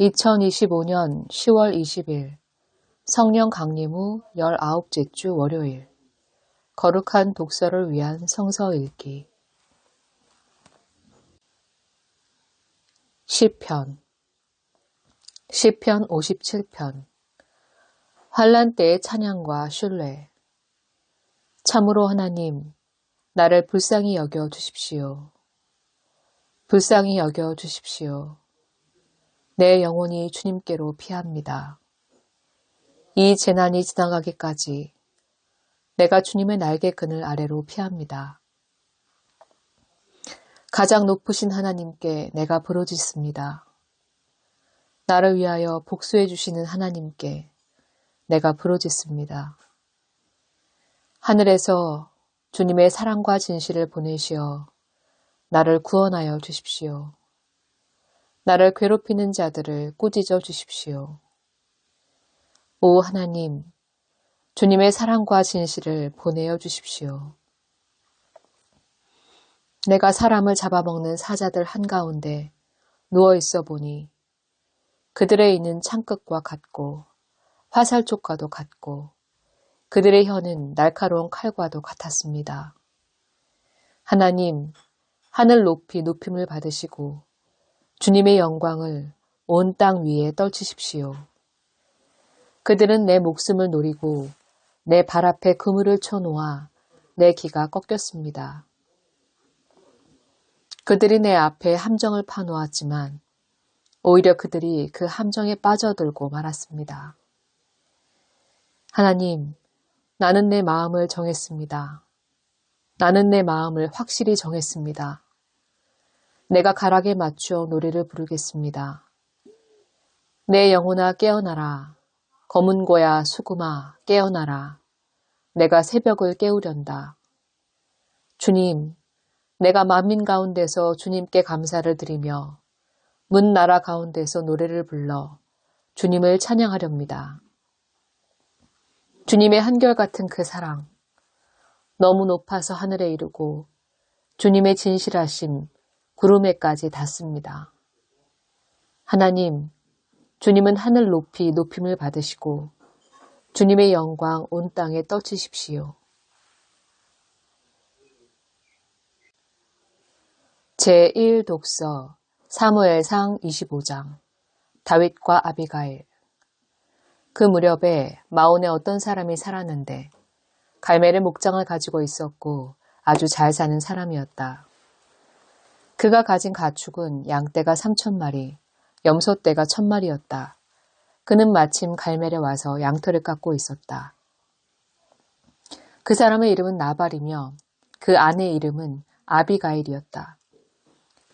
2025년 10월 20일 성령 강림 후 19째 주 월요일 거룩한 독서를 위한 성서 읽기 시편 시편 57편 환란 때의 찬양과 신뢰 참으로 하나님 나를 불쌍히 여겨 주십시오. 불쌍히 여겨 주십시오. 내 영혼이 주님께로 피합니다. 이 재난이 지나가기까지 내가 주님의 날개 그늘 아래로 피합니다. 가장 높으신 하나님께 내가 부르짖습니다. 나를 위하여 복수해 주시는 하나님께 내가 부르짖습니다. 하늘에서 주님의 사랑과 진실을 보내시어 나를 구원하여 주십시오. 나를 괴롭히는 자들을 꾸짖어 주십시오. 오 하나님, 주님의 사랑과 진실을 보내어 주십시오. 내가 사람을 잡아먹는 사자들 한가운데 누워 있어 보니 그들의 이는 창끝과 같고 화살촉과도 같고 그들의 혀는 날카로운 칼과도 같았습니다. 하나님, 하늘 높이 높임을 받으시고 주님의 영광을 온 땅 위에 떨치십시오. 그들은 내 목숨을 노리고 내 발 앞에 그물을 쳐놓아 내 기가 꺾였습니다. 그들이 내 앞에 함정을 파놓았지만 오히려 그들이 그 함정에 빠져들고 말았습니다. 하나님, 나는 내 마음을 정했습니다. 나는 내 마음을 확실히 정했습니다. 내가 가락에 맞추어 노래를 부르겠습니다. 내 영혼아 깨어나라. 검은 고야 수구마 깨어나라. 내가 새벽을 깨우련다. 주님, 내가 만민 가운데서 주님께 감사를 드리며 문 나라 가운데서 노래를 불러 주님을 찬양하렵니다. 주님의 한결같은 그 사랑, 너무 높아서 하늘에 이르고 주님의 진실하심, 구름에까지 닿습니다. 하나님, 주님은 하늘 높이 높임을 받으시고 주님의 영광 온 땅에 떠치십시오. 제1 독서 사무엘상 25장 다윗과 아비가일 그 무렵에 마온에 어떤 사람이 살았는데 갈멜의 목장을 가지고 있었고 아주 잘 사는 사람이었다. 그가 가진 가축은 양떼가 3천 마리, 염소떼가 천 마리였다. 그는 마침 갈멜에 와서 양털을 깎고 있었다. 그 사람의 이름은 나발이며 그 아내의 이름은 아비가일이었다.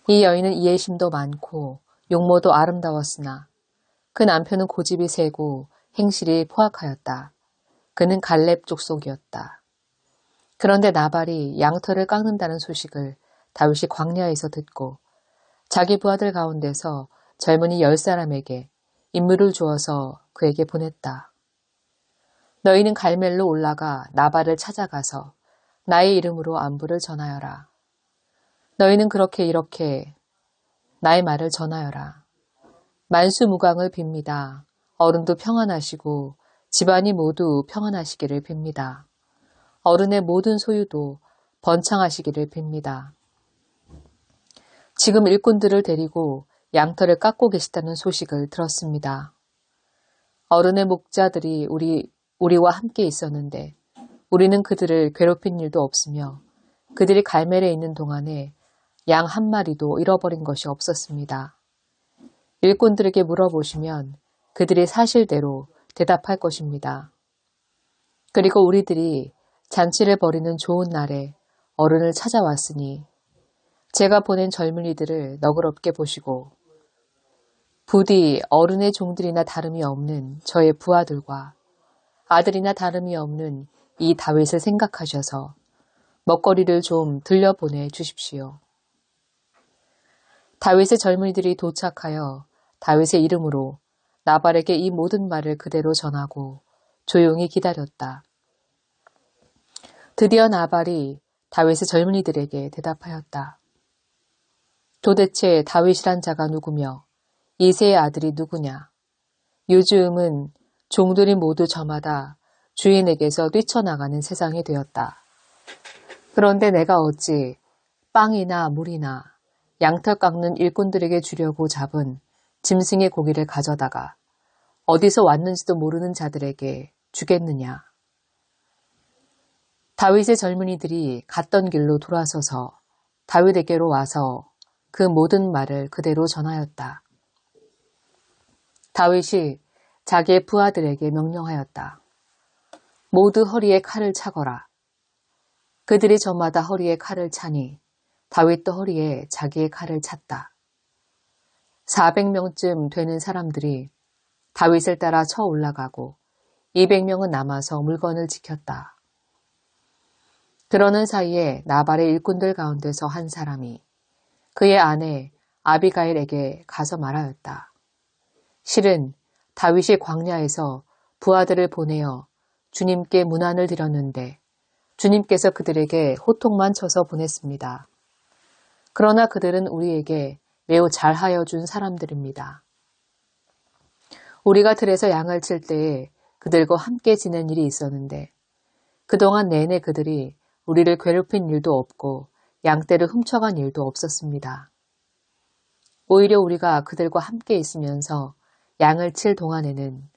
이 여인은 이해심도 많고 용모도 아름다웠으나 그 남편은 고집이 세고 행실이 포악하였다. 그는 갈렙 족속이었다. 그런데 나발이 양털을 깎는다는 소식을 다윗이 광야에서 듣고 자기 부하들 가운데서 젊은이 열 사람에게 임무를 주어서 그에게 보냈다. 너희는 갈멜로 올라가 나발을 찾아가서 나의 이름으로 안부를 전하여라. 너희는 그렇게 이렇게 나의 말을 전하여라. 만수무강을 빕니다. 어른도 평안하시고 집안이 모두 평안하시기를 빕니다. 어른의 모든 소유도 번창하시기를 빕니다. 지금 일꾼들을 데리고 양털을 깎고 계시다는 소식을 들었습니다. 어른의 목자들이 우리, 우리와 함께 있었는데 우리는 그들을 괴롭힌 일도 없으며 그들이 갈멜에 있는 동안에 양 한 마리도 잃어버린 것이 없었습니다. 일꾼들에게 물어보시면 그들이 사실대로 대답할 것입니다. 그리고 우리들이 잔치를 벌이는 좋은 날에 어른을 찾아왔으니 제가 보낸 젊은이들을 너그럽게 보시고 부디 어른의 종들이나 다름이 없는 저의 부하들과 아들이나 다름이 없는 이 다윗을 생각하셔서 먹거리를 좀 들려보내 주십시오. 다윗의 젊은이들이 도착하여 다윗의 이름으로 나발에게 이 모든 말을 그대로 전하고 조용히 기다렸다. 드디어 나발이 다윗의 젊은이들에게 대답하였다. 도대체 다윗이란 자가 누구며 이세의 아들이 누구냐? 요즘은 종들이 모두 저마다 주인에게서 뛰쳐나가는 세상이 되었다. 그런데 내가 어찌 빵이나 물이나 양털 깎는 일꾼들에게 주려고 잡은 짐승의 고기를 가져다가 어디서 왔는지도 모르는 자들에게 주겠느냐. 다윗의 젊은이들이 갔던 길로 돌아서서 다윗에게로 와서 그 모든 말을 그대로 전하였다. 다윗이 자기의 부하들에게 명령하였다. 모두 허리에 칼을 차거라. 그들이 저마다 허리에 칼을 차니 다윗도 허리에 자기의 칼을 찼다. 400명쯤 되는 사람들이 다윗을 따라 쳐 올라가고 200명은 남아서 물건을 지켰다. 그러는 사이에 나발의 일꾼들 가운데서 한 사람이 그의 아내 아비가일에게 가서 말하였다. 실은 다윗이 광야에서 부하들을 보내어 주님께 문안을 드렸는데 주님께서 그들에게 호통만 쳐서 보냈습니다. 그러나 그들은 우리에게 매우 잘하여 준 사람들입니다. 우리가 들에서 양을 칠 때에 그들과 함께 지낸 일이 있었는데 그동안 내내 그들이 우리를 괴롭힌 일도 없고 양떼를 훔쳐간 일도 없었습니다. 오히려 우리가 그들과 함께 있으면서 양을 칠 동안에는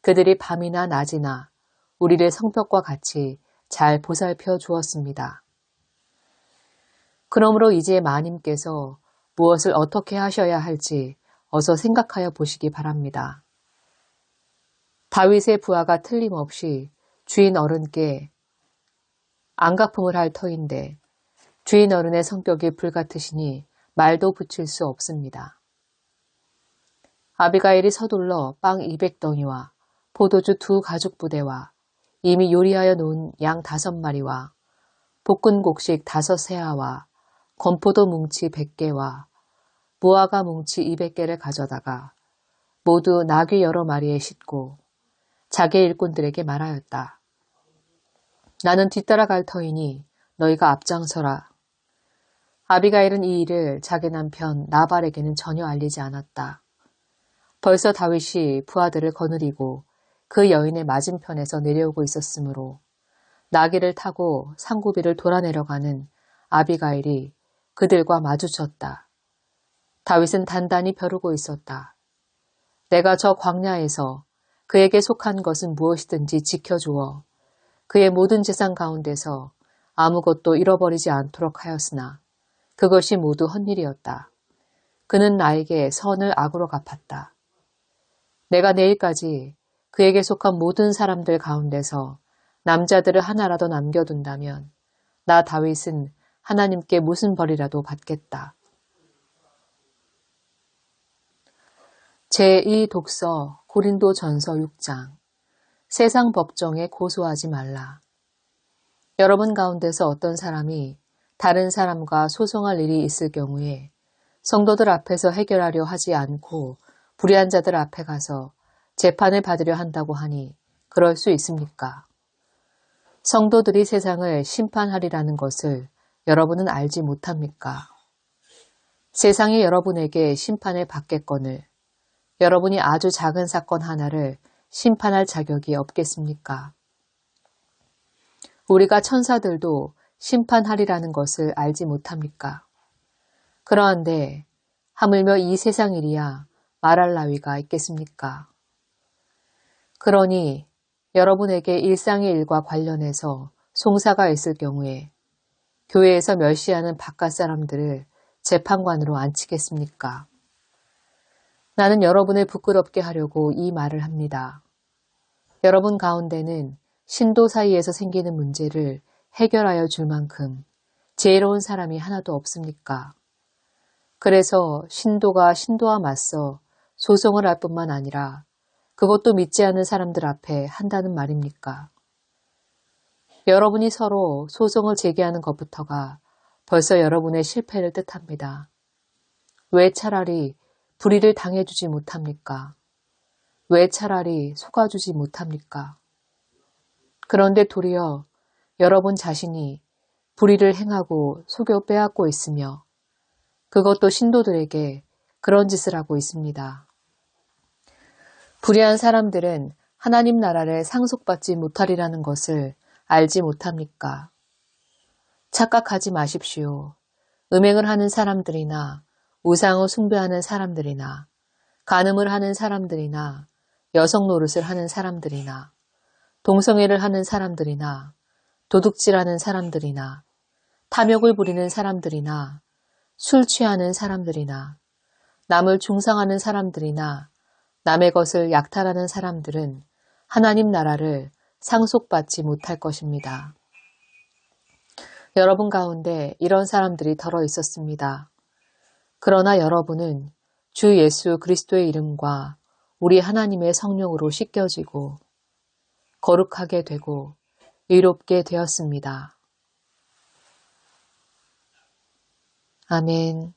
그들이 밤이나 낮이나 우리를 성벽과 같이 잘 보살펴 주었습니다. 그러므로 이제 마님께서 무엇을 어떻게 하셔야 할지 어서 생각하여 보시기 바랍니다. 다윗의 부하가 틀림없이 주인 어른께 안가품을 할 터인데 주인 어른의 성격이 불같으시니 말도 붙일 수 없습니다. 아비가일이 서둘러 빵 200덩이와 포도주 두 가죽 부대와 이미 요리하여 놓은 양 다섯 마리와 볶은 곡식 다섯 세아와 건포도 뭉치 100개와 무화과 뭉치 200개를 가져다가 모두 나귀 여러 마리에 싣고 자기 일꾼들에게 말하였다. 나는 뒤따라 갈 터이니 너희가 앞장서라. 아비가일은 이 일을 자기 남편 나발에게는 전혀 알리지 않았다. 벌써 다윗이 부하들을 거느리고 그 여인의 맞은편에서 내려오고 있었으므로 나귀를 타고 상구비를 돌아내려가는 아비가일이 그들과 마주쳤다. 다윗은 단단히 벼르고 있었다. 내가 저 광야에서 그에게 속한 것은 무엇이든지 지켜주어 그의 모든 재산 가운데서 아무것도 잃어버리지 않도록 하였으나 그것이 모두 헛일이었다. 그는 나에게 선을 악으로 갚았다. 내가 내일까지 그에게 속한 모든 사람들 가운데서 남자들을 하나라도 남겨둔다면 나 다윗은 하나님께 무슨 벌이라도 받겠다. 제2 독서 고린도 전서 6장 세상 법정에 고소하지 말라. 여러분 가운데서 어떤 사람이 다른 사람과 소송할 일이 있을 경우에 성도들 앞에서 해결하려 하지 않고 불의한 자들 앞에 가서 재판을 받으려 한다고 하니 그럴 수 있습니까? 성도들이 세상을 심판하리라는 것을 여러분은 알지 못합니까? 세상이 여러분에게 심판을 받겠거늘 여러분이 아주 작은 사건 하나를 심판할 자격이 없겠습니까? 우리가 천사들도 심판하리라는 것을 알지 못합니까? 그러한데 하물며 이 세상 일이야 말할 나위가 있겠습니까? 그러니 여러분에게 일상의 일과 관련해서 송사가 있을 경우에 교회에서 멸시하는 바깥 사람들을 재판관으로 앉히겠습니까? 나는 여러분을 부끄럽게 하려고 이 말을 합니다. 여러분 가운데는 신도 사이에서 생기는 문제를 해결하여 줄 만큼 지혜로운 사람이 하나도 없습니까? 그래서 신도가 신도와 맞서 소송을 할 뿐만 아니라 그것도 믿지 않는 사람들 앞에 한다는 말입니까? 여러분이 서로 소송을 제기하는 것부터가 벌써 여러분의 실패를 뜻합니다. 왜 차라리 불의를 당해주지 못합니까? 왜 차라리 속아주지 못합니까? 그런데 도리어 여러분 자신이 불의를 행하고 속여 빼앗고 있으며 그것도 신도들에게 그런 짓을 하고 있습니다. 불의한 사람들은 하나님 나라를 상속받지 못하리라는 것을 알지 못합니까? 착각하지 마십시오. 음행을 하는 사람들이나 우상을 숭배하는 사람들이나 간음을 하는 사람들이나 여성 노릇을 하는 사람들이나 동성애를 하는 사람들이나 도둑질하는 사람들이나 탐욕을 부리는 사람들이나 술 취하는 사람들이나 남을 중상하는 사람들이나 남의 것을 약탈하는 사람들은 하나님 나라를 상속받지 못할 것입니다. 여러분 가운데 이런 사람들이 덜어 있었습니다. 그러나 여러분은 주 예수 그리스도의 이름과 우리 하나님의 성령으로 씻겨지고 거룩하게 되고 의롭게 되었습니다. 아멘.